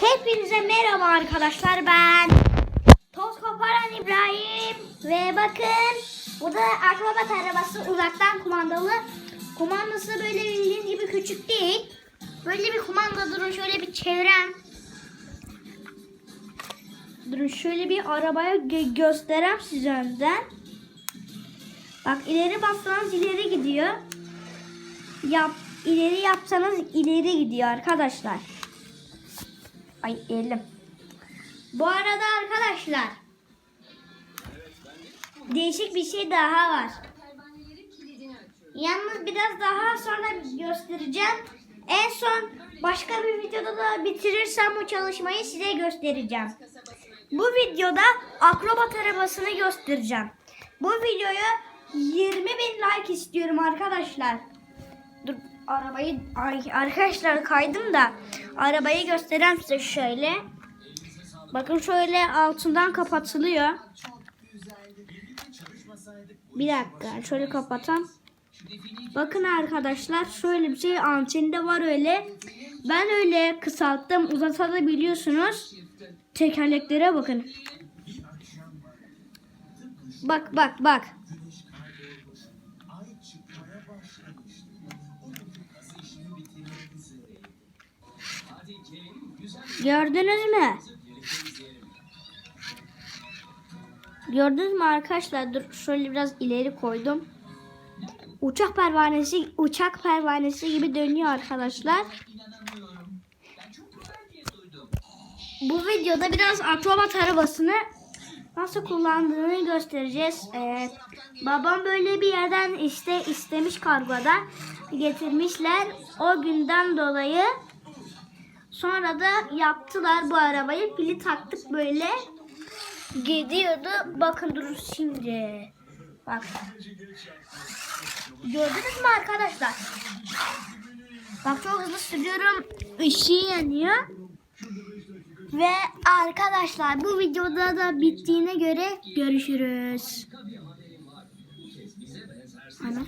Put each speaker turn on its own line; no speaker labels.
Hepinize merhaba arkadaşlar ben Toz Koparan İbrahim ve bakın bu da akrobat arabası uzaktan kumandalı. Kumandası böyle bildiğiniz gibi küçük değil. Böyle bir kumanda durun şöyle bir çevirem. Durun şöyle bir arabaya gö- gösterem size önden. Bak ileri bassanız ileri gidiyor. Yap ileri yapsanız ileri gidiyor arkadaşlar. Ay elim. Bu arada arkadaşlar değişik bir şey daha var. Yalnız biraz daha sonra göstereceğim. En son başka bir videoda da bitirirsem bu çalışmayı size göstereceğim. Bu videoda akrobat arabasını göstereceğim. Bu videoya 20 bin like istiyorum arkadaşlar. Dur arabayı ay, arkadaşlar kaydım da arabayı göstereyim size şöyle. Bakın şöyle altından kapatılıyor. Bir dakika şöyle kapatam. Bakın arkadaşlar şöyle bir şey antende var öyle. Ben öyle kısalttım uzatabiliyorsunuz. Tekerleklere bakın. Bak bak bak. Gördünüz mü? Gördünüz mü arkadaşlar? Dur şöyle biraz ileri koydum. Uçak pervanesi uçak pervanesi gibi dönüyor arkadaşlar. Bu videoda biraz akrobat arabasını nasıl kullandığını göstereceğiz. Ee, babam böyle bir yerden işte istemiş kargoda getirmişler. O günden dolayı Sonra da yaptılar bu arabayı. Pili taktık böyle. Gidiyordu. Bakın durun şimdi. Bak. Gördünüz mü arkadaşlar? Bak çok hızlı sürüyorum. Işığı yanıyor. Ve arkadaşlar bu videoda da bittiğine göre görüşürüz. Ana.